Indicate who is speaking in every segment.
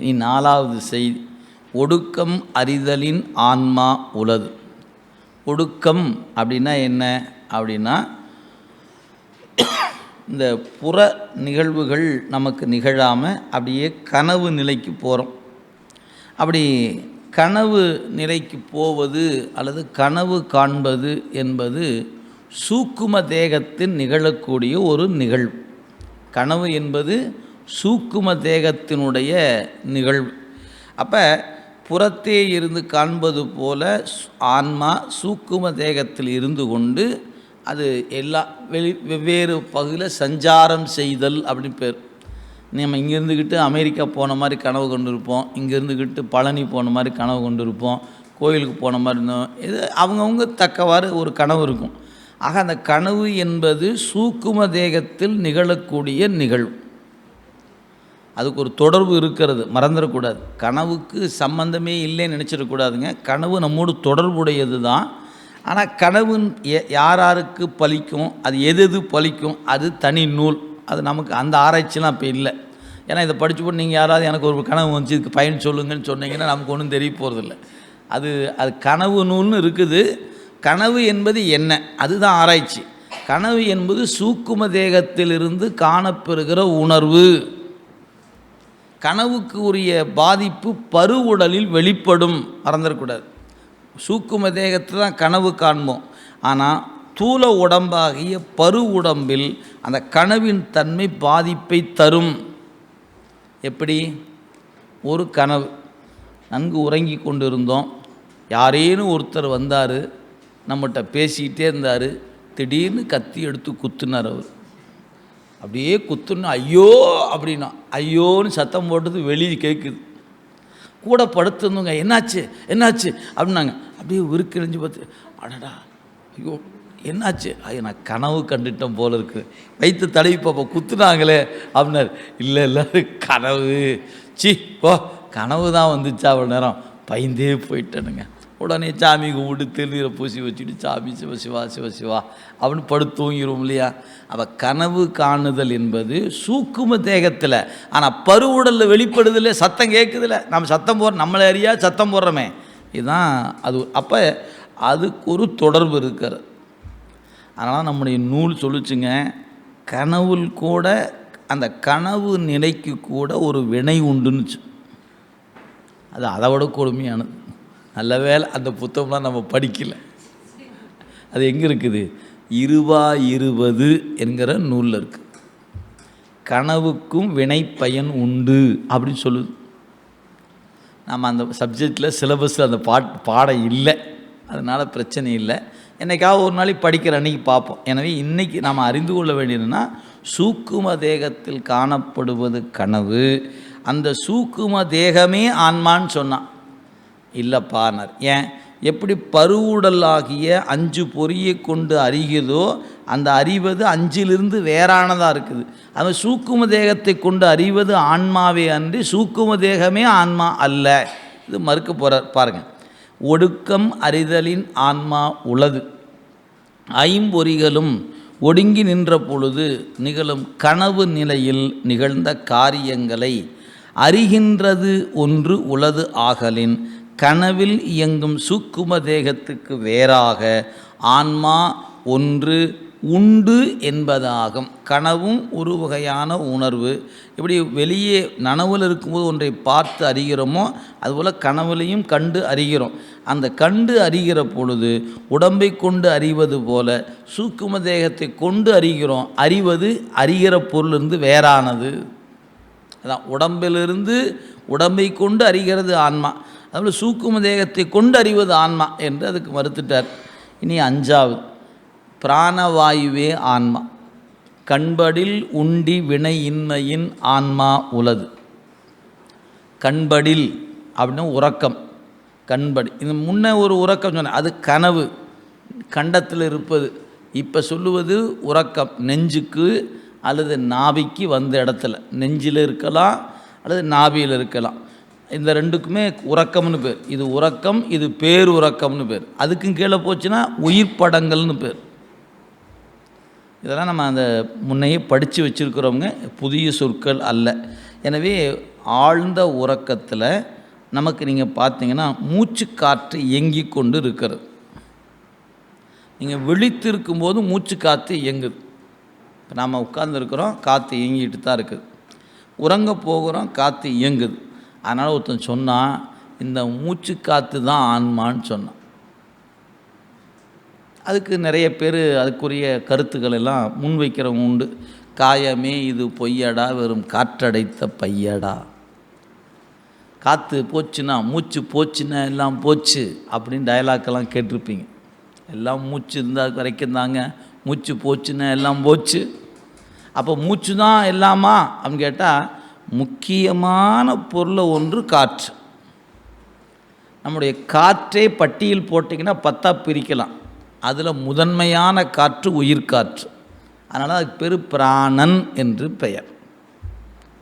Speaker 1: இனி நாலாவது செய்தி. ஒடுக்கம் அறிதலின் ஆன்மா உலது. ஒடுக்கம் அப்படின்னா என்ன? அப்படின்னா இந்த புற நிகழ்வுகள் நமக்கு நிகழாமல் அப்படியே கனவு நிலைக்கு போகிறோம் அப்படி கனவு நிலைக்கு போவது அல்லது கனவு காண்பது என்பது சூக்கும தேகத்தில் நிகழக்கூடிய ஒரு நிகழ்வு. கனவு என்பது சூக்கும தேகத்தினுடைய நிகழ்வு. அப்போ புறத்தே இருந்து காண்பது போல ஆன்மா சூக்கும தேகத்தில் இருந்து கொண்டு அது எல்லா வெளி வெவ்வேறு பகுதியில் சஞ்சாரம் செய்தல் அப்படின்னு பேர். நம்ம இங்கே இருந்துக்கிட்டு அமெரிக்கா போன மாதிரி கனவு கொண்டிருப்போம் இங்கே இருந்துக்கிட்டு பழனி போன மாதிரி கனவு கொண்டிருப்போம் கோயிலுக்கு போன மாதிரி இருந்தோம். இது அவங்கவுங்க தக்கவாறு ஒரு கனவு இருக்கும். ஆக அந்த கனவு என்பது சூக்கும தேகத்தில் நிகழக்கூடிய நிகழ்வு. அதுக்கு ஒரு தொடர்பு இருக்கிறது மறந்துடக்கூடாது. கனவுக்கு சம்பந்தமே இல்லைன்னு நினச்சிடக்கூடாதுங்க. கனவு நம்மோடு தொடர்புடையது தான் ஆனால் கனவு எ- யார் யாருக்கு பலிக்கும் அது எது எது பலிக்கும் அது தனி நூல். அது நமக்கு அந்த ஆராய்ச்சிலாம் இப்போ இல்லை. ஏன்னா இதை படித்து போட்டு நீங்கள் யாராவது எனக்கு ஒரு கனவு வந்துச்சு இதுக்கு பயன் சொல்லுங்கன்னு சொன்னீங்கன்னா நமக்கு ஒன்றும் தெரிய போகிறதில்ல அது அது கனவு நூல்னு இருக்குது. கனவு என்பது என்ன? அதுதான் ஆராய்ச்சி. கனவு என்பது சூக்கும தேகத்திலிருந்து காணப்பெறுகிற உணர்வு. கனவுக்கு உரிய பாதிப்பு பருவுடலில் வெளிப்படும் மறந்துடக்கூடாது சூக்கும தேகத்தில் தான் கனவு காண்போம். ஆனால் தூள உடம்பாகிய பரு உடம்பில் அந்த கனவின் தன்மை பாதிப்பை தரும். எப்படி? ஒரு கனவு. நன்கு உறங்கி கொண்டு இருந்தோம் யாரேனும் ஒருத்தர் வந்தார் நம்மகிட்ட பேசிக்கிட்டே இருந்தார் திடீர்னு கத்தி எடுத்து குத்துனார் அவர். அப்படியே குத்துன்னு ஐயோ! அப்படின்னா ஐயோன்னு சத்தம் போட்டது வெளியே கேட்குது கூட படுத்துருந்தவங்க என்னாச்சு? என்னாச்சு? அப்படின்னாங்க. அப்படியே உருக்கிழிஞ்சு பார்த்து அடடா ஐயோ என்னாச்சு? ஐயோ நான் கனவு கண்டுட்டேன் போல இருக்குது வைத்து தடவி பாப்பா குத்துனாங்களே அப்படின்னாரு. இல்லை இல்லை கனவு. சி ஓ கனவு தான் வந்துச்சா அவ்வளோ நேரம். பயந்தே போயிட்டேனுங்க. உடனே சாமி கும்பிட்டு திருநீரை பூசி வச்சுட்டு சாமி சிவ சிவா சிவ சிவா அப்படின்னு படுத்து தூங்கிடுவோம் இல்லையா? அப்போ கனவு காணுதல் என்பது சூக்கும தேகத்தில். ஆனால் பருவுடலில் வெளிப்படுதில்ல சத்தம் கேட்குதில்ல நம்ம சத்தம் போடுற நம்மளை அறியா சத்தம் போடுறோமே. இதுதான் அது. அப்போ அதுக்கு ஒரு தொடர்பு இருக்கிறது. அதனால் நம்முடைய நூல் சொல்லிச்சுங்க கனவுள் கூட அந்த கனவு நிலைக்கு கூட ஒரு வினை உண்டுன்னுச்சு. அது அதை விட கொடுமையானது. நல்ல வேலை அந்த புத்தகம்லாம் நம்ம படிக்கலை. அது எங்கே இருக்குது? இருவா இருபது என்கிற நூலில் இருக்குது கனவுக்கும் வினை பயன் உண்டு அப்படின்னு சொல்லுது. நம்ம அந்த சப்ஜெக்டில் சிலபஸில் அந்த பாட் பாடம் இல்லை. அதனால் பிரச்சனை இல்லை. என்னைக்காவது ஒரு நாளைக்கு படிக்கிற அன்றைக்கி பார்ப்போம். எனவே இன்றைக்கி நாம் அறிந்து கொள்ள வேண்டியதுன்னா சூக்கும தேகத்தில் காணப்படுவது கனவு. அந்த சூக்கும தேகமே ஆன்மான்னு சொன்னான். இல்லைப்பானார் ஏன்? எப்படி பருவுடலாகிய அஞ்சு பொறியை கொண்டு அறிகிறதோ அந்த அறிவது அஞ்சிலிருந்து வேறானதாக இருக்குது. அது சூக்கும தேகத்தை கொண்டு அறிவது ஆன்மாவே அன்றி சூக்கும தேகமே ஆன்மா அல்ல. இது மறுக்க போகிறார் பாருங்கள் ஒடுக்கம் அறிதலின் ஆன்மா உளது. ஐம்பொறிகளும் ஒடுங்கி நின்ற பொழுது நிகழும் கனவு நிலையில் நிகழ்ந்த காரியங்களை அறிகின்றது ஒன்று உளது ஆகலின். கனவில் இயங்கும் சூக்கும தேகத்துக்கு வேறாக ஆன்மா ஒன்று உண்டு என்பதாகும். கனவும் ஒரு வகையான உணர்வு. இப்படி வெளியே நனவில் இருக்கும்போது ஒன்றை பார்த்து அறிகிறோமோ அதுபோல் கனவுலையும் கண்டு அறிகிறோம். அந்த கண்டு அறிகிற பொழுது உடம்பை கொண்டு அறிவது போல சூக்கும தேகத்தை கொண்டு அறிகிறோம். அறிவது அறிகிற பொருளிருந்து வேறானது. அதான் உடம்பிலிருந்து உடம்பை கொண்டு அறிகிறது ஆன்மா. அதுபோல் சூக்கும தேகத்தை கொண்டு அறிவது ஆன்மா என்று அதுக்கு மறுத்துட்டார். இனி அஞ்சாவது. பிராணவாயுவே ஆன்மா. கண்படில் உண்டி வினை இன்மையின் ஆன்மா உலது. கண்படில் அப்படின்னா உறக்கம். கண்படி. இது முன்ன ஒரு உறக்கம் சொன்னேன். அது கனவு. கண்டத்தில் இருப்பது. இப்போ சொல்லுவது உறக்கம். நெஞ்சுக்கு அல்லது நாபிக்கு வந்த இடத்துல. நெஞ்சில் இருக்கலாம் அல்லது நாபியில் இருக்கலாம். இந்த ரெண்டுக்குமே உறக்கம்னு பேர். இது உறக்கம் இது பேர் உறக்கம்னு பேர். அதுக்கும் கீழே போச்சுன்னா உயிர் படங்கள்னு பேர். இதெல்லாம் நம்ம அந்த முன்னையே படித்து வச்சுருக்கிறவங்க புதிய சொற்கள் அல்ல. எனவே ஆழ்ந்த உறக்கத்தில் நமக்கு நீங்கள் பார்த்தீங்கன்னா மூச்சு காற்று இயங்கி கொண்டு இருக்கிறது. நீங்கள் விழித்திருக்கும் போது மூச்சு காற்று இயங்குது. இப்போ நாம் உட்கார்ந்துருக்குறோம் காற்று இயங்கிட்டு தான் இருக்குது. உறங்க போகிறோம் காற்று இயங்குது. அதனால் ஒருத்தன் சொன்னான் இந்த மூச்சு காற்று தான் ஆன்மான்னு சொன்னான். அதுக்கு நிறைய பேர் அதுக்குரிய கருத்துக்கள் எல்லாம் முன்வைக்கிறவங்க உண்டு. காயமே இது பொய்யடா வெறும் காற்றடைத்த பையடா. காற்று போச்சுன்னா மூச்சு போச்சுன்னா எல்லாம் போச்சு அப்படின்னு டயலாக்கெல்லாம் கேட்டிருப்பீங்க. எல்லாம் மூச்சு இருந்தால் வரைக்கும் தாங்க மூச்சு போச்சுன்னா எல்லாம் போச்சு. அப்போ மூச்சு தான் எல்லாமா அப்படின்னு கேட்டால் முக்கியமான பொருளை ஒன்று காற்று. நம்முடைய காற்றே பட்டியல் போட்டிங்கன்னா பத்தா பிரிக்கலாம். அதில் முதன்மையான காற்று உயிர்காற்று அதனால் அதுக்கு பேர் பிராணன் என்று பெயர்.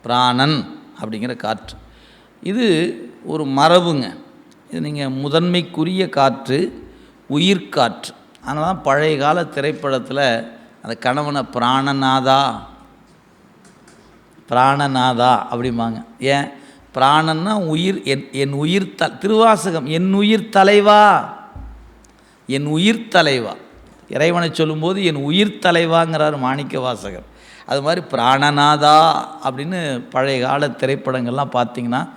Speaker 1: பிராணன் அப்படிங்கிற காற்று. இது ஒரு மரபுங்க. இது நீங்கள் முதன்மைக்குரிய காற்று உயிர்காற்று அதனால் தான் பழைய கால திரைப்படத்தில் அந்த கணவனை பிராணநாதா பிராணநாதா அப்படிம்பாங்க. ஏன்? பிராணன்னா உயிர் என் என் உயிர் த திருவாசகம் என் உயிர் தலைவா. என் உயிர் தலைவா. இறைவனை சொல்லும்போது என் உயிர் தலைவாங்கிறார் மாணிக்க வாசகர் அது மாதிரி பிராணநாதா அப்படின்னு பழைய கால திரைப்படங்கள்லாம் பார்த்திங்கன்னா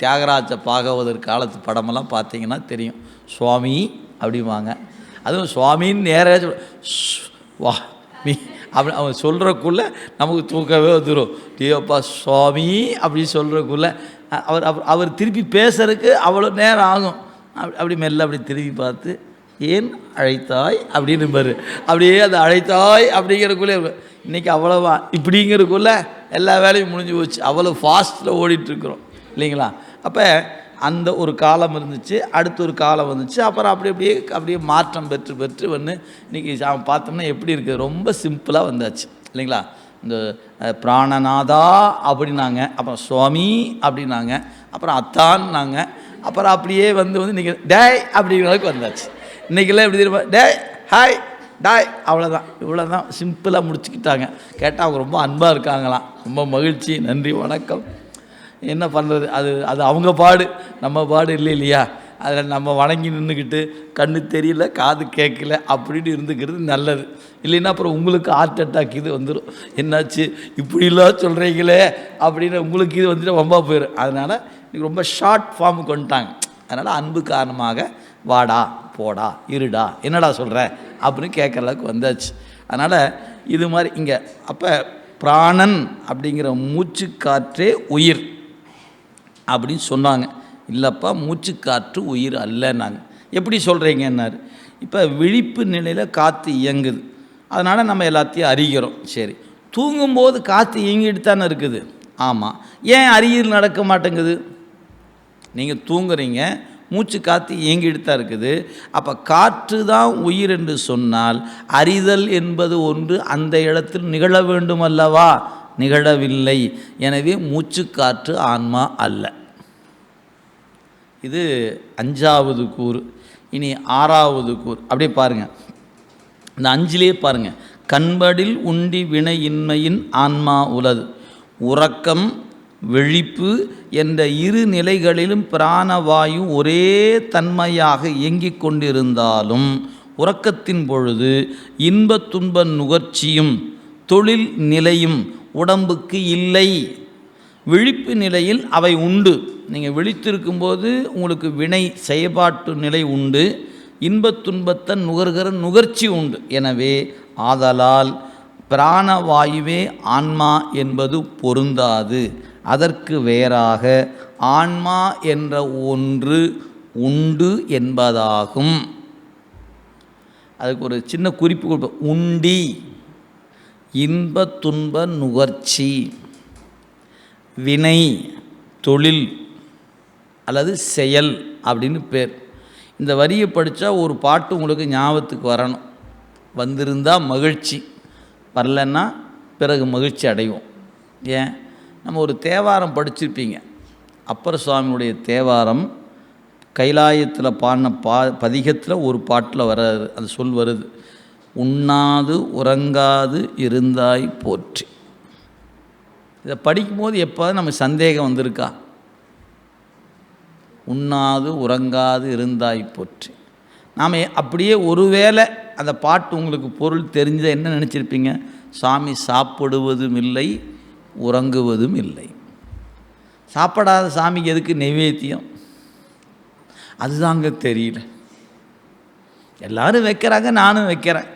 Speaker 1: தியாகராஜ பாகவதர் காலத்து படமெல்லாம் பார்த்திங்கன்னா தெரியும். சுவாமி அப்படிம்பாங்க. அதுவும் சுவாமின்னு நேராக வா மீ அப்படி அவன் சொல்கிறக்குள்ளே நமக்கு தூக்கவே வந்துடும் டியோப்பா சுவாமி அப்படின்னு சொல்கிறக்குள்ளே அவர் அவர் அவர் திருப்பி பேசுறதுக்கு அவ்வளோ நேரம் ஆகும். அப்படி அப்படி மெல்ல அப்படி திரும்பி பார்த்து ஏன் அழைத்தாய்? அப்படின்னு பாரு. அப்படியே அந்த அழைத்தாய் அப்படிங்கிறக்குள்ளே இன்றைக்கி அவ்வளோவா? இப்படிங்கிறக்குள்ளே எல்லா வேலையும் முடிஞ்சு போச்சு. அவ்வளோ ஃபாஸ்ட்டில் ஓடிட்டுருக்குறோம் இல்லைங்களா? அப்போ அந்த ஒரு காலம் இருந்துச்சு அடுத்த ஒரு காலம் வந்துச்சு. அப்புறம் அப்படி அப்படியே அப்படியே மாற்றம் பெற்று பெற்று வந்து இன்றைக்கி பார்த்தோம்னா எப்படி இருக்குது ரொம்ப சிம்பிளாக வந்தாச்சு. இல்லைங்களா? இந்த பிராணநாதா அப்படின்னாங்க. அப்புறம் சுவாமி அப்படின்னாங்க. அப்புறம் அத்தான்னாங்க. அப்புறம் அப்படியே வந்து வந்து இன்றைக்கி டேய் அப்படிங்கிற அளவுக்கு வந்தாச்சு. இன்றைக்கெல்லாம் எப்படி தெரியுமா? டேய் ஹாய் டாய் அவ்வளோதான் இவ்வளோ தான் சிம்பிளாக முடிச்சுக்கிட்டாங்க. கேட்டால் அவங்க ரொம்ப அன்பாக இருக்காங்களாம். ரொம்ப மகிழ்ச்சி. நன்றி வணக்கம். என்ன பண்ணுறது அது அது அவங்க பாடு. நம்ம பாடு இல்லை இல்லையா? அதில் நம்ம வணங்கி நின்றுக்கிட்டு கண்ணு தெரியல காது கேட்கல அப்படின்னு இருந்துக்கிறது நல்லது. இல்லைன்னா அப்புறம் உங்களுக்கு ஹார்ட் அட்டாக் இது வந்துடும் என்னாச்சு? இப்படிலாம் சொல்கிறீங்களே அப்படின்னு உங்களுக்கு இது வந்துட்டு ரொம்ப போயிடும் அதனால் இன்றைக்கி ரொம்ப ஷார்ட் ஃபார்ம் கொண்டுட்டாங்க அதனால் அன்பு காரணமாக வாடா போடா இருடா என்னடா சொல்கிற அப்படின்னு கேட்குற அளவுக்கு வந்தாச்சு. அதனால் இது மாதிரி இங்கே அப்போ பிராணன் அப்படிங்கிற மூச்சு காற்றே உயிர். அப்படின்னு சொன்னாங்க. இல்லைப்பா மூச்சு காற்று உயிர் அல்லன்னாங்க. எப்படி சொல்கிறீங்கன்னாரு இப்போ விழிப்பு நிலையில் காற்று இயங்குது. அதனால் நம்ம எல்லாத்தையும் அறிகிறோம். சரி. தூங்கும்போது காற்று இயங்கிட்டு தானே இருக்குது. ஆமாம் ஏன் அறியல் நடக்க மாட்டேங்குது? நீங்கள் தூங்குறீங்க மூச்சு காற்று இயங்கிட்டு தான் இருக்குது. அப்போ காற்று தான் உயிர் என்று சொன்னால் அறிதல் என்பது ஒன்று அந்த இடத்தில் நிகழ வேண்டும் அல்லவா நிகழவில்லை. எனவே மூச்சு காற்று ஆன்மா அல்ல. இது அஞ்சாவது கூறு இனி ஆறாவது கூறு. அப்படியே பாருங்கள் இந்த அஞ்சிலே பாருங்கள் கண்படில் உண்டி வினையின்மையின் ஆன்மா உலது. உறக்கம் விழிப்பு என்ற இரு நிலைகளிலும் பிராணவாயு ஒரே தன்மையாக இயங்கிக் கொண்டிருந்தாலும் உறக்கத்தின் பொழுது இன்பத் துன்ப நுகர்ச்சியும் தொழில் நிலையும் உடம்புக்கு இல்லை. விழிப்பு நிலையில் அவை உண்டு. நீங்கள் விழித்திருக்கும்போது உங்களுக்கு வினை செயல்பாட்டு நிலை உண்டு. இன்பத் துன்பத்தை நுகர்கிற நுகர்ச்சி உண்டு. எனவே ஆதலால் பிராணவாயுவே ஆன்மா என்பது பொருந்தாது. அதற்கு வேறாக ஆன்மா என்ற ஒன்று உண்டு என்பதாகும். அதுக்கு ஒரு சின்ன குறிப்பு கொடுப்பேன் உண்டி இன்ப துன்ப நுகர்ச்சி வினை தொழில் அல்லது செயல் அப்படின்னு பேர். இந்த வரியை படித்தா ஒரு பாட்டு உங்களுக்கு ஞாபகத்துக்கு வரணும். வந்திருந்தால் மகிழ்ச்சி வரலன்னா பிறகு மகிழ்ச்சி அடைவோம். ஏன்? நம்ம ஒரு தேவாரம் படிச்சிருப்பீங்க. அப்பர் சுவாமியுடைய தேவாரம் கைலாயத்தில் பாடின பா பதிகத்தில் ஒரு பாட்டில் வராது அந்த சொல் வருது. உண்ணாது உறங்காது இருந்தாய் போற்றி. இதை படிக்கும்போது எப்போ நமக்கு சந்தேகம் வந்திருக்கா? உண்ணாது உறங்காது இருந்தாய் போற்றி. நாம் அப்படியே ஒருவேளை அந்த பாட்டு உங்களுக்கு பொருள் தெரிஞ்சதை என்ன நினச்சிருப்பீங்க? சாமி சாப்பிடுவதும் இல்லை உறங்குவதும் இல்லை. சாப்பிடாத சாமிக்கு எதுக்கு நைவேத்தியம் அதுதாங்க தெரியல. எல்லோரும் வைக்கிறாங்க நானும் வைக்கிறேன்.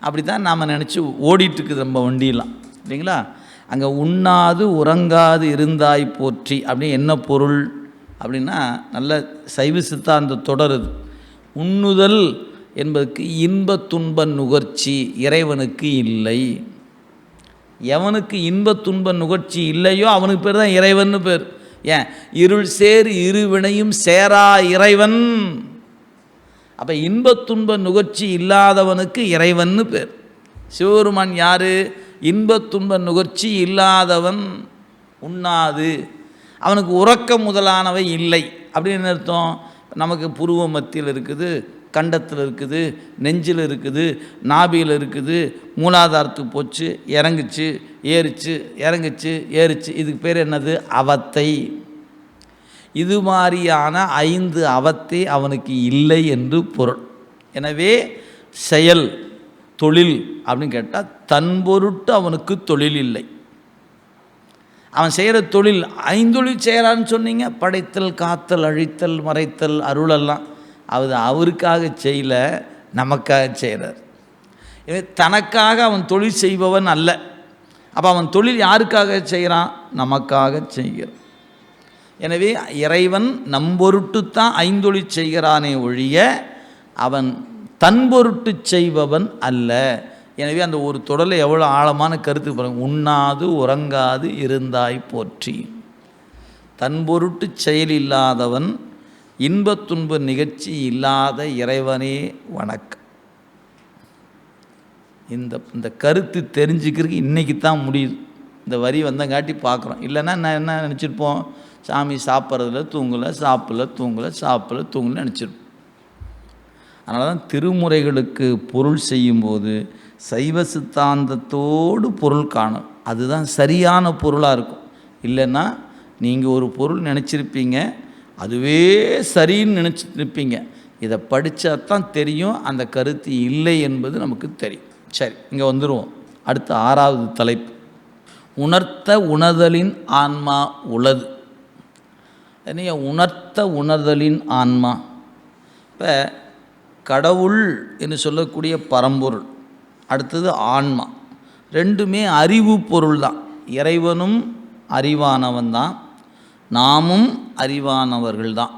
Speaker 1: அப்படி தான் நாம் நினச்சி ஓடிட்டுருக்குது நம்ம வண்டியெல்லாம். இல்லைங்களா? அங்கே உண்ணாது உறங்காது இருந்தாய் போற்றி அப்படின்னு என்ன பொருள்? அப்படின்னா நல்ல சைவ சித்தாந்த தொடருது உண்ணுதல் என்பதற்கு இன்ப துன்ப நுகர்ச்சி இறைவனுக்கு இல்லை. எவனுக்கு இன்ப துன்ப நுகர்ச்சி இல்லையோ அவனுக்கு பேர் தான் இறைவன்னு பேர். ஏன்? இருள் சேர் இருவினையும் சேரா இறைவன். அப்போ இன்ப துன்ப நுகர்ச்சி இல்லாதவனுக்கு இறைவன்னு பேர். சிவபெருமான் யார்? இன்ப துன்ப நுகர்ச்சி இல்லாதவன் உண்ணாது. அவனுக்கு உறக்கம் முதலானவை இல்லை. அப்படின்னு அர்த்தம்? நமக்கு புருவ மத்தியில் இருக்குது கண்டத்தில் இருக்குது நெஞ்சில் இருக்குது நாபியில் இருக்குது மூலாதாரத்துக்கு போச்சு இறங்குச்சு ஏறிச்சு இறங்குச்சு ஏறிச்சு. இதுக்கு பேர் என்னது? அவத்தை. இது மாதிரியான ஐந்து அவத்தை அவனுக்கு இல்லை என்று பொருள். எனவே செயல் தொழில் அப்படின்னு கேட்டால் தன் பொருட்டு அவனுக்கு தொழில் இல்லை. அவன் செய்கிற தொழில் ஐந்தொழில் செய்கிறான்னு சொன்னீங்க. படைத்தல் காத்தல் அழித்தல் மறைத்தல் அருளெல்லாம் அது அவருக்காக செய்யல நமக்காக செய்கிறார். எனவே தனக்காக அவன் தொழில் செய்பவன் அல்ல. அப்போ அவன் தொழில் யாருக்காக செய்கிறான்? நமக்காக செய்கிறான். எனவே இறைவன் நம்பொருட்டுத்தான் ஐந்தொழில் செய்கிறானே ஒழிய அவன் தன் பொருட்டு செய்பவன் அல்ல. எனவே அந்த ஒரு தொடரில் எவ்வளோ ஆழமான கருத்து பாருங்கள் உண்ணாது உறங்காது இருந்தாய் போற்றி. தன் பொருட்டு செயல் இல்லாதவன் இன்பத் துன்ப நிகழ்ச்சி இல்லாத இறைவனே வணக்கம். இந்த இந்த கருத்து தெரிஞ்சுக்கிறதுக்கு இன்றைக்கி தான் முடியுது. இந்த வரி வந்தங்காட்டி பார்க்குறோம். இல்லைன்னா நான் என்ன நினச்சிருப்போம்? சாமி சாப்பிட்றதுல தூங்கலை சாப்பிடல தூங்கலை சாப்பிடல தூங்கலை நினச்சிருப்போம். அதனால தான் திருமுறைகளுக்கு பொருள் செய்யும்போது சைவ சித்தாந்தத்தோடு பொருள் காணும். அதுதான் சரியான பொருளாக இருக்கும். இல்லைன்னா நீங்கள் ஒரு பொருள் நினச்சிருப்பீங்க அதுவே சரின்னு நினச்சிருப்பீங்க. இதை படித்தா தான் தெரியும் அந்த கருத்து இல்லை என்பது நமக்கு தெரியும். சரி இங்கே வந்துடுவோம் அடுத்த ஆறாவது தலைப்பு. உணர்த்த உணர்தலின் ஆன்மா உளது. என்னைய உணர்த்த உணர்தலின் ஆன்மா? இப்போ கடவுள் என்று சொல்லக்கூடிய பரம்பொருள். அடுத்தது ஆன்மா. ரெண்டுமே அறிவு பொருள் தான். இறைவனும் அறிவானவன் தான். நாமும் அறிவானவர்கள் தான்.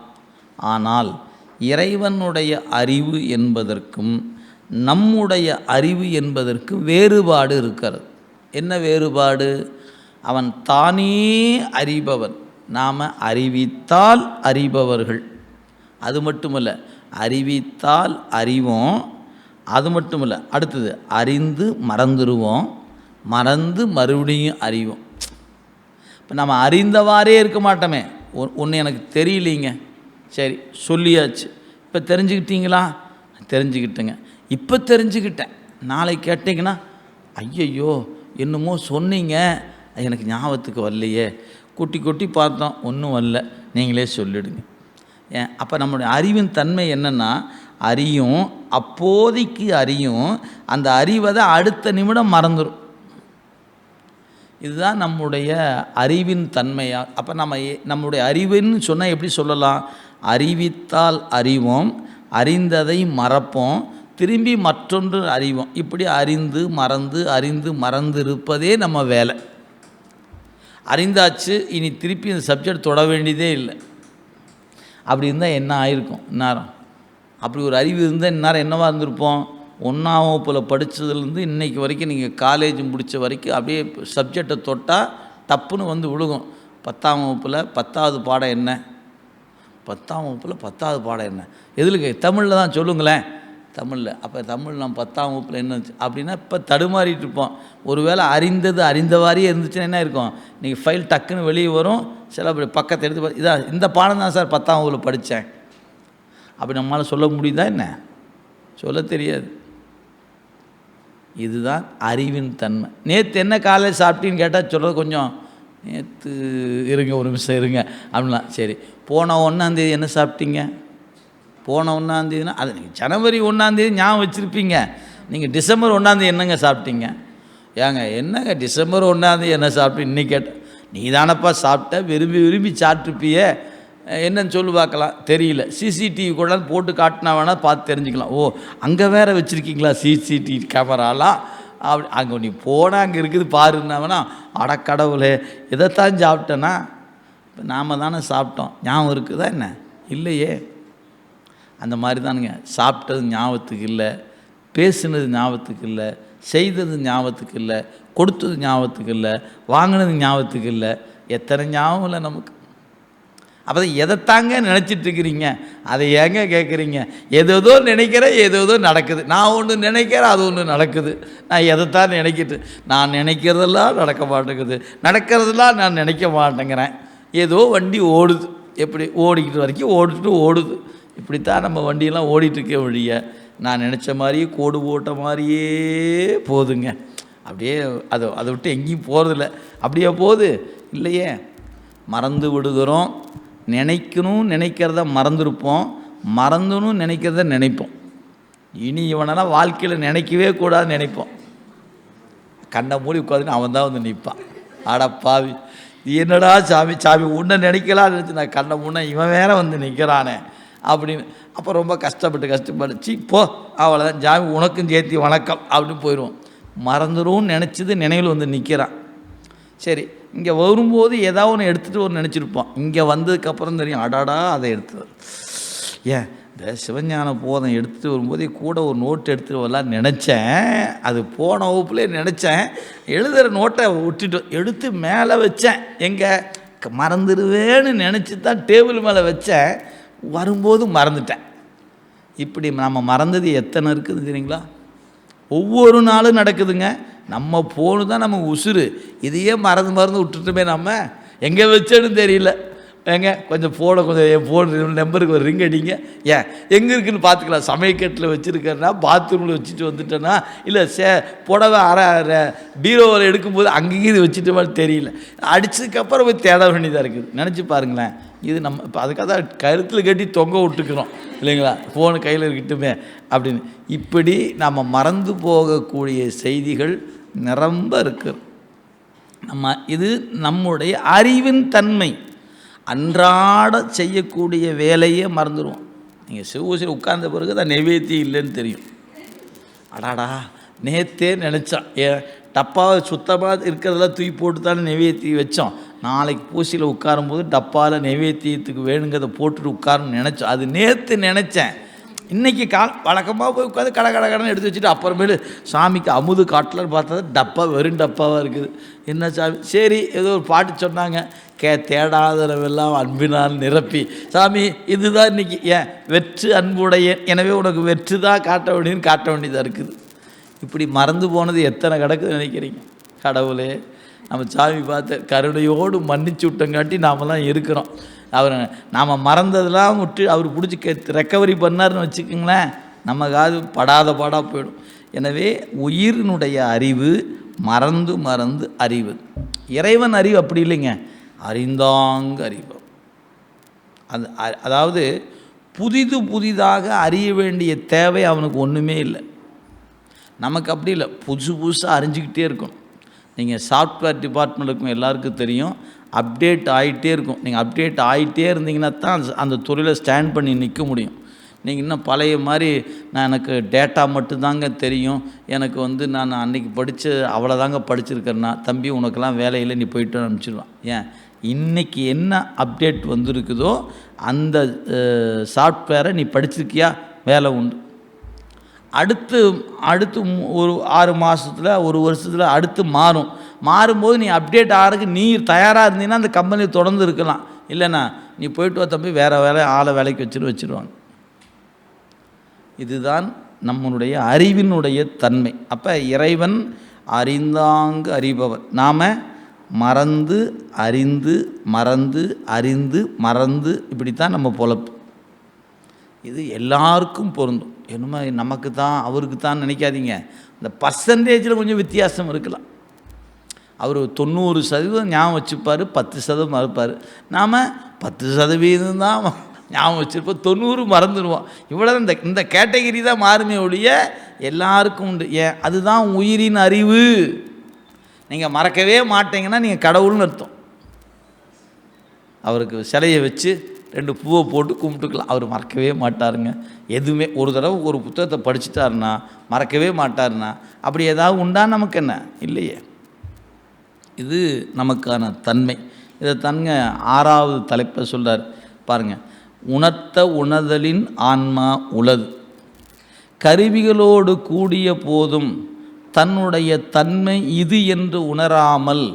Speaker 1: ஆனால் இறைவனுடைய அறிவு என்பதற்கும் நம்முடைய அறிவு என்பதற்கு வேறுபாடு இருக்கிறது. என்ன வேறுபாடு? அவன் தானே அறிபவன். நாம் அறிவித்தால் அறிபவர்கள். அது மட்டுமல்ல அறிவித்தால் அறிவோம் அது மட்டும் இல்லை அடுத்தது அறிந்து மறந்துடுவோம் மறந்து மறுபடியும் அறிவோம். இப்போ நம்ம அறிந்தவாறே இருக்க மாட்டோமே. ஒன்று எனக்கு தெரியலீங்க. சரி சொல்லியாச்சு. இப்போ தெரிஞ்சுக்கிட்டீங்களா? தெரிஞ்சுக்கிட்டேங்க. இப்போ தெரிஞ்சுக்கிட்டேன். நாளைக்கு கேட்டிங்கன்னா ஐயையோ என்னமோ சொன்னீங்க. எனக்கு ஞாபகத்துக்கு வரலையே. குட்டி குட்டி பார்த்தோம். ஒன்றும் வரல. நீங்களே சொல்லிடுங்க. அப்போ நம்மளுடைய அறிவின் தன்மை என்னென்னா அறியும் அப்போதைக்கு அறியும் அந்த அறிவதை அடுத்த நிமிடம் மறந்துடும் இதுதான் நம்முடைய அறிவின் தன்மையாக அப்போ நம்ம நம்முடைய அறிவுன்னு சொன்னால் எப்படி சொல்லலாம்? அறிவித்தால் அறிவோம் அறிந்ததை மறப்போம் திரும்பி மற்றொன்று அறிவோம். இப்படி அறிந்து மறந்து அறிந்து மறந்து இருப்பதே நம்ம வேலை. அறிந்தாச்சு இனி திருப்பி இந்த சப்ஜெக்ட் தொட வேண்டியதே இல்லை. அப்படி இருந்தால் என்ன ஆயிருக்கும்? இந்நேரம். அப்படி ஒரு அறிவு இருந்தால் இந்நேரம் என்னவாக இருந்திருப்போம்? ஒன்றாம் வகுப்பில் படித்ததுலேருந்து இன்னைக்கு வரைக்கும் நீங்கள் காலேஜ் முடித்த வரைக்கும் அப்படியே சப்ஜெக்டை தொட்டால் டப்புன்னு வந்து விழுகும். பத்தாம் வகுப்பில் பத்தாவது பாடம் என்ன? பத்தாம் வகுப்பில் பத்தாவது பாடம் என்ன? எதுலுக்கு? தமிழில் தான் சொல்லுங்களேன். தமிழில். அப்போ தமிழ் நான் பத்தாம் வகுப்பில் என்ன இருந்துச்சு? அப்படின்னா இப்போ தடுமாறிட்டு இருப்போம். ஒருவேளை அறிந்தது அறிந்தவாரியே இருந்துச்சுன்னா என்ன இருக்கும்? நீங்கள் ஃபைல் டக்குன்னு வெளியே வரும். சில அப்படி பக்கத்தை எடுத்து இதான் இந்த பாடம் தான் சார் பத்தாம் வகுப்பில் படித்தேன் அப்படி நம்மளால் சொல்ல முடியுதா என்ன? சொல்ல தெரியாது. இதுதான் அறிவின் தன்மை. நேற்று என்ன காலையில் சாப்பிட்டீன்னு கேட்டால் சொல்கிறது கொஞ்சம் நேற்று இருங்க ஒரு நிமிஷம் இருங்க. அப்படின்லாம். சரி. போன ஒன்றாந்தேதி என்ன சாப்பிட்டீங்க? போன ஒன்றாந்தேதினா அது நீங்கள் ஜனவரி ஒன்றாந்தேதி ஞாபகம் வச்சுருப்பீங்க. நீங்கள் டிசம்பர் ஒன்றாந்தேதி என்னங்க சாப்பிட்டீங்க? ஏங்க என்னங்க டிசம்பர் ஒன்றாந்தேதி என்ன சாப்பிட்டு இன்னி கேட்டேன் நீ தானப்பா சாப்பிட்ட விரும்பி விரும்பி சாப்பிட்ருப்பியே என்னன்னு சொல்லு பார்க்கலாம். தெரியல. சிசிடிவி கூட போட்டு காட்டினா வேணால் பார்த்து தெரிஞ்சுக்கலாம். ஓ அங்கே வேறு வச்சுருக்கீங்களா சிசிடிவி கேமராலாம் அப்படி அங்கே நீ போனால் அங்கே இருக்குது பாருன்னா வேணா. அடக்கடவுளே இதைத்தான் சாப்பிட்டேன்னா இப்போ நாம் தானே சாப்பிட்டோம். ஞாபகம் இருக்குதா என்ன? இல்லையே. அந்த மாதிரி தானுங்க சாப்பிட்டது ஞாபகத்துக்கு இல்லை பேசுனது ஞாபகத்துக்கு இல்லை செய்தது ஞாபகத்துக்கு இல்லை கொடுத்தது ஞாபகத்துக்கு இல்லை வாங்கினது ஞாபகத்துக்கு இல்லை. எத்தனை ஞாபகம் இல்லை நமக்கு? அப்போ எதைத்தாங்க நினச்சிட்டு இருக்கிறீங்க அதை ஏங்க கேட்குறீங்க? எதோ நினைக்கிறேன் ஏதோ நடக்குது. நான் ஒன்று நினைக்கிறேன் அது ஒன்று நடக்குது. நான் எதைத்தான் நினைக்கிட்டு நான் நினைக்கிறதெல்லாம் நடக்க மாட்டேங்குது. நடக்கிறதெல்லாம் நான் நினைக்க மாட்டேங்கிறேன். ஏதோ வண்டி ஓடுது. எப்படி ஓடிக்கிட்டு வரைக்கும் ஓடிட்டு ஓடுது. இப்படித்தான் நம்ம வண்டியெல்லாம் ஓடிட்டுருக்கே வழிய நான் நினச்ச மாதிரியே கோடு போட்ட மாதிரியே போதுங்க. அப்படியே அதை அதை விட்டு எங்கேயும் போகிறதில்ல அப்படியே போகுது. இல்லையே? மறந்து விடுகிறோம். நினைக்கணும் நினைக்கிறத மறந்துருப்போம். மறந்துணும் நினைக்கிறத நினைப்போம். இனி இவனெல்லாம் வாழ்க்கையில் நினைக்கவே கூடாதுன்னு நினைப்போம். கண்ணை மூடி உட்காந்துன்னு அவன் தான் வந்து நிற்பான் ஆடா பாவி. என்னடா சாமி சாமி உன்னை நினைக்கலான்னு நினச்சி நான் கண்ணை முன்ன இவன் வேற வந்து நிற்கிறானே அப்படின்னு. அப்போ ரொம்ப கஷ்டப்பட்டு கஷ்டப்பட்டு சீ போ அவ்வளோதான் ஜாமி உனக்கும் சேர்த்தி வணக்கம் அப்படின்னு போயிடுவோம். மறந்துடும் நினச்சது நினைவில் வந்து நிற்கிறான் சரி இங்கே வரும்போது ஏதாவது ஒன்று எடுத்துகிட்டு ஒரு நினச்சிருப்போம். இங்கே வந்ததுக்கப்புறம் தெரியும் அடாடா அதை எடுத்தது. ஏன் இந்த சிவஞான போதம் எடுத்துகிட்டு வரும்போதே கூட ஒரு நோட்டு எடுத்துகிட்டு வரலாம் நினச்சேன். அது போன வகுப்புலேயே நினச்சேன். எழுதுகிற நோட்டை விட்டுட்டு எடுத்து மேலே வச்சேன். எங்கே? மறந்துடுவேன்னு நினச்சி தான் டேபிள் மேலே வச்சேன். வரும்போது மறந்துட்டேன். இப்படி நம்ம மறந்தது எத்தனை இருக்குது தெரியுங்களா? ஒவ்வொரு நாளும் நடக்குதுங்க. நம்ம ஃபோனு தான் நம்ம உசுறு. இதையே மறந்து மறந்து விட்டுட்டுமே நம்ம. எங்கே வச்சேன்னு தெரியல. ஏங்க கொஞ்சம் ஃபோனை கொஞ்சம் என் ஃபோன் நம்பருக்கு ஒரு ரிங் அடிங்க. ஏன்? எங்கே இருக்குன்னு பார்த்துக்கலாம். சமையக்கட்டில் வச்சுருக்கேன்னா பாத்ரூமில் வச்சுட்டு வந்துட்டேன்னா இல்லை சே புடவை அரை பீரோவில் எடுக்கும்போது அங்கேயும் இது வச்சுட்டு தெரியல. அடிச்சதுக்கப்புறம் போய் தேட வேண்டியதாக இருக்குது. நினச்சி பாருங்களேன். இது நம்ம இப்போ அதுக்காக தான் கருத்தில் கட்டி தொங்க விட்டுக்கிறோம். இல்லைங்களா? ஃபோனு கையில் இருக்கட்டுமே அப்படின்னு. இப்படி நம்ம மறந்து போகக்கூடிய செய்திகள் நிரம்ப இருக்குது நம்ம இது நம்முடைய அறிவின் தன்மை. அன்றாட செய்யக்கூடிய வேலையே மறந்துடுவோம். நீங்கள் சிவகூசியில் உட்கார்ந்த பிறகு தான் நெவேத்தி இல்லைன்னு தெரியும். அடாடா நேத்தே நினச்சான் ஏ டப்பாவை சுத்தமாக இருக்கிறதெல்லாம் தூக்கி போட்டு தானே நெவேத்தி வச்சோம். நாளைக்கு பூசியில் உட்காரும்போது டப்பாவில் நெவேத்தியத்துக்கு வேணுங்கிறத போட்டுட்டு உட்காரணும்னு நினச்சோம். அது நேற்று நினச்சேன். இன்றைக்கி கால் வழக்கமாக போய் உட்காந்து கடை கடை கடன் எடுத்து வச்சுட்டு அப்புறமேலு சாமிக்கு அமுது காட்டலன்னு பார்த்தா டப்பா வெறும் டப்பாவாக இருக்குது. என்ன சாமி? சரி ஏதோ ஒரு பாட்டு சொன்னாங்க. கே தேடாதரவெல்லாம் அன்பினால் நிரப்பி. சாமி இதுதான் இன்னைக்கு ஏன் வெற்று அன்புடைய எனவே உனக்கு வெற்று தான் காட்ட வேண்டியதுன்னு காட்ட வேண்டியதாக இருக்குது. இப்படி மறந்து போனது எத்தனை கிடக்குது நினைக்கிறீங்க? கடவுளே நம்ம சாமி பார்த்து கருணையோடு மன்னிச்சு விட்டங்காட்டி நாமெல்லாம் இருக்கிறோம். அவர் நாம் மறந்ததெல்லாம் விட்டு அவர் பிடிச்சி கே ரெக்கவரி பண்ணாருன்னு வச்சுக்கோங்களேன் நம்ம காது படாத பாடாக போயிடும். எனவே உயிரினுடைய அறிவு மறந்து மறந்து அறிவு. இறைவன் அறிவு அப்படி இல்லைங்க. அறிந்தாங்க அறிவு. அது அதாவது புதிது புதிதாக அறிய வேண்டிய தேவை அவனுக்கு ஒன்றுமே இல்லை. நமக்கு அப்படி இல்லை. புதுசு புதுசாக அறிஞ்சிக்கிட்டே இருக்கணும். நீங்கள் சாஃப்ட்வேர் டிபார்ட்மெண்ட் இருக்கும் எல்லாருக்கும் தெரியும். அப்டேட் ஆகிட்டே இருக்கும். நீங்கள் அப்டேட் ஆகிட்டே இருந்தீங்கன்னா தான் அந்த- தொழிலை துறையில் ஸ்டாண்ட் பண்ணி நிற்க முடியும். நீங்கள் இன்னும் பழைய மாதிரி நான் எனக்கு டேட்டா மட்டும்தாங்க தெரியும். எனக்கு வந்து நான் அன்னைக்கு படித்து அவ்வளோதாங்க படிச்சிருக்கிறேன்னா தம்பி உனக்கெல்லாம் வேலையில் நீ போயிட்டு அனுப்பிச்சிடுவான் ஏன்? இன்றைக்கி என்ன அப்டேட் வந்திருக்குதோ அந்த சாஃப்ட்வேரை நீ படிச்சிருக்கியா? வேலை உண்டு. அடுத்து அடுத்து ஒரு ஆறு மாதத்தில் ஒரு வருஷத்தில் அடுத்து மாறும். மாறும்போது நீ அப்டேட் ஆகிறதுக்கு நீ தயாராக இருந்தீங்கன்னா அந்த கம்பெனி தொடர்ந்து இருக்கலாம். இல்லைண்ணா நீ போயிட்டு வா தம்பி வேறு வேலை ஆளை வேலைக்கு வச்சுட்டு வச்சுருவாங்க. இதுதான் நம்மளுடைய அறிவினுடைய தன்மை. அப்போ இறைவன் அறிந்தாங்கு அறிபவர். நாம் மறந்து அறிந்து மறந்து அறிந்து மறந்து இப்படித்தான் நம்ம பொழப்பு. இது எல்லாருக்கும் பொருந்தும். என்னமோ நமக்கு தான் அவருக்கு தான் நினைக்காதீங்க. இந்த பர்சன்டேஜில் கொஞ்சம் வித்தியாசம் இருக்கலாம். அவர் தொண்ணூறு சதவீதம் ஞாபகம் வச்சுப்பார் பத்து சதவீதம் மறப்பார். நாம் பத்து சதவீதம் தான் ஞாபகம் வச்சுருப்போம். தொண்ணூறு மறந்துடுவோம். இவ்வளோ இந்த இந்த கேட்டகிரி தான் மாறுமே ஒழிய எல்லாருக்கும் உண்டு. ஏன்? அதுதான் உயிரின் அறிவு. நீங்கள் மறக்கவே மாட்டீங்கன்னா நீங்கள் கடவுள்னு அர்த்தம். அவருக்கு சிலையை வச்சு ரெண்டு பூவை போட்டு கும்பிட்டுக்கலாம். அவர் மறக்கவே மாட்டாருங்க. எதுவுமே ஒரு தடவை ஒரு புத்தகத்தை படிச்சிட்டாருன்னா மறக்கவே மாட்டாருன்னா அப்படி ஏதாவது உண்டா நமக்கு என்ன? இல்லையே. இது நமக்கான தன்மை. இதை தன்ங்க ஆறாவது தலைப்பை சொல்கிறார் பாருங்க. உணர்த்த உணர்தலின் ஆன்மா உளது. கருவிகளோடு கூடிய போதும் தன்னுடைய தன்மை இது என்று உணராமல்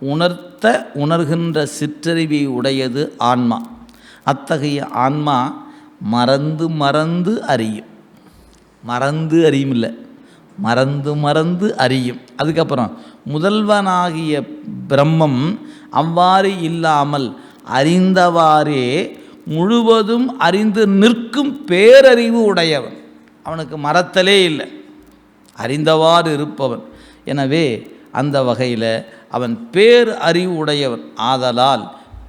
Speaker 1: உணர்த்த உணர்கின்ற சிற்றறிவை உடையது ஆன்மா. அத்தகைய ஆன்மா மறந்து மறந்து அறியும். மறந்து அறியும் இல்லை மறந்து மறந்து அறியும். அதுக்கப்புறம் முதல்வனாகிய பிரம்மம் அவ்வாறு இல்லாமல் அறிந்தவாறே முழுவதும் அறிந்து நிற்கும் பேரறிவு உடையவன். அவனுக்கு மறத்தலே இல்லை. அறிந்தவாறு இருப்பவன். எனவே அந்த வகையில் அவன் பேர் அறிவு உடையவன். ஆதலால்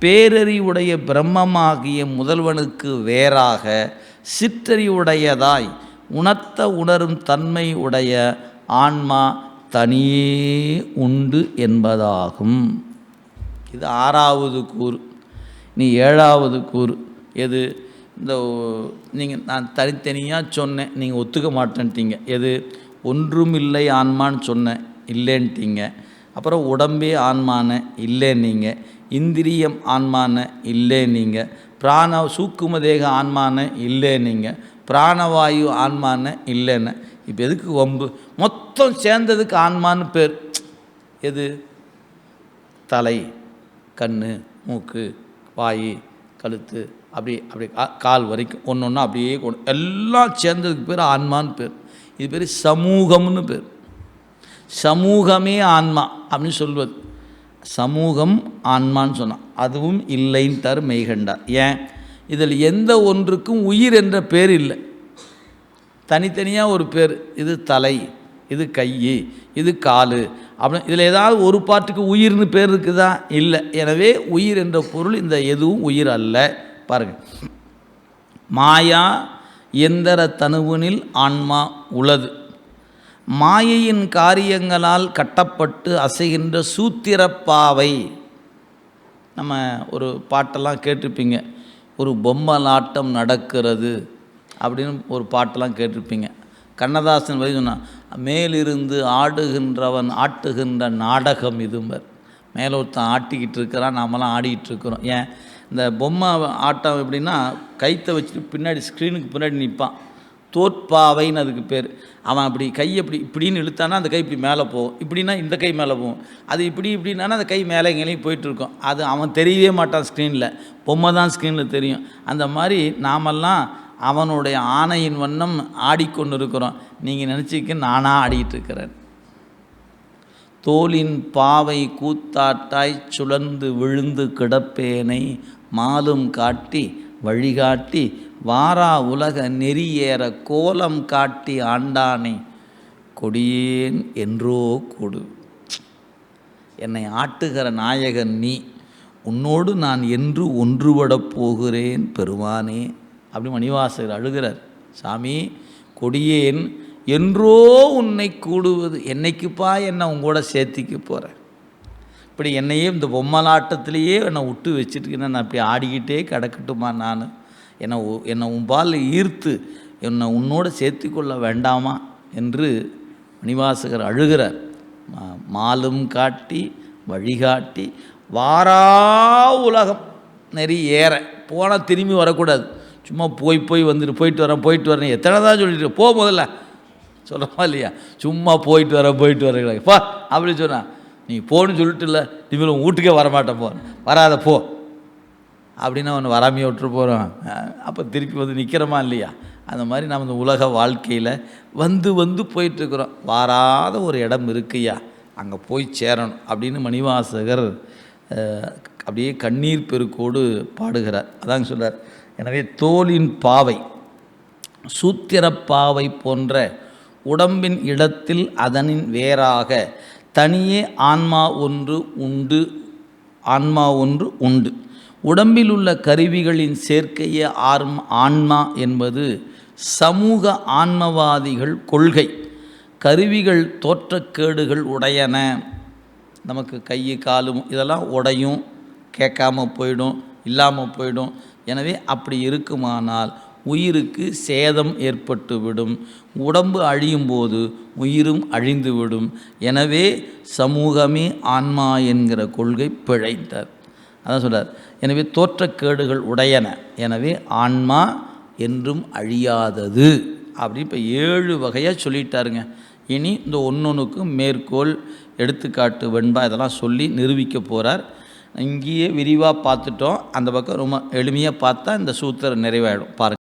Speaker 1: பேரறிவுடைய பிரம்மமாகிய முதல்வனுக்கு வேறாக சிற்றறிவுடையதாய் உணர்த்த உணரும் தன்மை உடைய ஆன்மா தனியே உண்டு என்பதாகும். இது ஆறாவது கூறு. நீ ஏழாவது கூறு. எது? இந்த நீங்கள் நான் தனித்தனியாக சொன்னேன். நீங்கள் ஒத்துக்க மாட்டேன்ட்டீங்க. எது? ஒன்றும் இல்லை ஆன்மான்னு சொன்னேன். இல்லைன்ட்டீங்க. அப்புறம் உடம்பே ஆன்மான இல்லைன்னீங்க. இந்திரியம் ஆன்மான இல்லைன்னீங்க பிராண சூக்கும தேக ஆன்மான இல்லைன்னீங்க பிராணவாயு ஆன்மான இல்லைன்னு. இப்போ எதுக்கு வம்பு? மொத்தம் சேர்ந்ததுக்கு ஆன்மான்னு பேர். எது? தலை கண் மூக்கு வாய் கழுத்து அப்படி அப்படி கால் வரைக்கும் ஒன்று ஒன்று அப்படியே கொண்டு எல்லாம் சேர்ந்ததுக்கு பேர் ஆன்மான்னு பேர். இது பேர் சமூகம்னு பேர். சமூகமே ஆன்மா அப்படின்னு சொல்வது. சமூகம் ஆன்மான்னு சொன்னான். அதுவும் இல்லைன்ட்டார் மெய்கண்டார் ஏன்? இதில் எந்த ஒன்றுக்கும் உயிர் என்ற பேர் இல்லை. தனித்தனியாக ஒரு பேர் இது தலை இது கை இது கால். அப்படி இதில் ஏதாவது ஒரு பாட்டுக்கு உயிர்னு பேர் இருக்குதா? இல்லை. எனவே உயிர் என்ற பொருள் இந்த எதுவும் உயிர் அல்ல. பாருங்கள் மாயா எந்திர தனுவனில் ஆன்மா உளது மாயையின் காரியங்களால் கட்டப்பட்டு அசைகின்ற சூத்திரப்பாவை. நம்ம ஒரு பாட்டெல்லாம் கேட்டிருப்பீங்க. ஒரு பொம்மலாட்டம் நடக்கிறது அப்படின்னு ஒரு பாட்டெல்லாம் கேட்டிருப்பீங்க. கண்ணதாசன் வழி சொன்னான் மேலிருந்து ஆடுகின்றவன் ஆட்டுகின்ற நாடகம் இதும்பர் மேலே ஒருத்தன் ஆட்டிக்கிட்டு இருக்கிறான் நாமெல்லாம் ஆடிக்கிட்டு இருக்கிறோம். ஏன்? இந்த பொம்மை ஆட்டம் எப்படின்னா கைத்தை வச்சுட்டு பின்னாடி ஸ்க்ரீனுக்கு பின்னாடி நிற்பான். தோற்பாவைன்னு அதுக்கு பேர். அவன் அப்படி கை அப்படி இப்படின்னு இழுத்தானா அந்த கை இப்படி மேலே போகும். இப்படின்னா இந்த கை மேலே போகும். அது இப்படி இப்படின்னா அந்த கை மேலே எங்கேயும் போயிட்டுருக்கோம் அது அவன் தெரியவே மாட்டான் ஸ்க்ரீனில் பொம்மை தான் ஸ்க்ரீனில் தெரியும். அந்த மாதிரி நாமெல்லாம் அவனுடைய ஆணையின் வண்ணம் ஆடிக்கொண்டு இருக்கிறோம் நீங்கள் நினச்சிக்க நானாக ஆடிக்கிட்டு இருக்கிறேன் தோலின் பாவை கூத்தாட்டாய் சுழந்து விழுந்து கிடப்பேனை மாலும் காட்டி வழிகாட்டி வாரா உலக நெறியேற கோலம் காட்டி ஆண்டானே கொடியேன் என்றோ கொடு. என்னை ஆட்டுகிற நாயகன் நீ உன்னோடு நான் என்று ஒன்றுபடப் போகிறேன் பெருமானே அப்படி மணிவாசகர் அழுகிறார். சாமி கொடியேன் என்றோ உன்னை கூடுவது என்னைக்குப்பா என்னை உங்கூட சேர்த்திக்க போகிறேன் இப்படி என்னையே இந்த பொம்மலாட்டத்திலேயே என்னை விட்டு வச்சுட்டு நான் அப்படி ஆடிக்கிட்டே கிடக்கட்டுமா நான்? என்னை உ- என்னை உன்பால் ஈர்த்து என்னை உன்னோட சேர்த்து கொள்ள வேண்டாமா? என்று மணிவாசகர் அழுகிறார். மா- மாலும் காட்டி வழிகாட்டி வாரா உலகம் நெறி ஏற. போனால் திரும்பி வரக்கூடாது. சும்மா போய் போய் வந்துட்டு போயிட்டு வரேன் போயிட்டு வரேன். எத்தனை தான் சொல்லிட்டு போ முதல்ல. சொல்கிறோமா இல்லையா? சும்மா போயிட்டு வரேன் போயிட்டு வரேன். பா அப்படி சொன்னா நீ போன்னு சொல்லிட்டு இல்லை இனிமேல் வீட்டுக்கே வரமாட்டேன் போ. வராத போ. அப்படின்னு அவனை வராமையை விட்டுட்டு போகிறான் அப்போ திருப்பி வந்து நிற்கிறோமா இல்லையா? அந்த மாதிரி நம்ம இந்த உலக வாழ்க்கையில் வந்து வந்து போயிட்டுருக்குறோம் வாராத ஒரு இடம் இருக்குயா அங்கே போய் சேரணும் அப்படின்னு மணிவாசகர் அப்படியே கண்ணீர் பெருக்கோடு பாடுகிறார். அதாங்க சொல்கிறார் எனவே தோலின் பாவை சூத்திரப்பாவை போன்ற உடம்பின் இடத்தில் அதனின் வேறாக தனியே ஆன்மா ஒன்று உண்டு ஆன்மா ஒன்று உண்டு. உடம்பில் உள்ள கருவிகளின் சேர்க்கையே ஆர்ம் ஆன்மா என்பது சமூக ஆன்மவாதிகள் கொள்கை. கருவிகள் தோற்றக்கேடுகள் உடையன. நமக்கு கை காலும் இதெல்லாம் உடையும் கேட்காம போயிடும் இல்லாமல் போயிடும். எனவே அப்படி இருக்குமானால் உயிருக்கு சேதம் ஏற்பட்டுவிடும். உடம்பு அழியும் போது உயிரும் அழிந்துவிடும். எனவே சமூகமே ஆன்மா என்கிற கொள்கை பிழைத்தார் அதான் சொல்கிறார் எனவே தோற்றக்கேடுகள் உடையன. எனவே ஆன்மா என்றும் அழியாதது. அப்படி இப்போ ஏழு வகையாக சொல்லிட்டாருங்க. இனி இந்த ஒன்று மேற்கோள் எடுத்துக்காட்டு வெண்பா இதெல்லாம் சொல்லி நிரூபிக்க போகிறார் இங்கேயே விரிவாக பார்த்துட்டோம். அந்த பக்கம் ரொம்ப எளிமையாக பார்த்தா இந்த சூத்திரம் நிறைவாயிடும். பாருங்கள்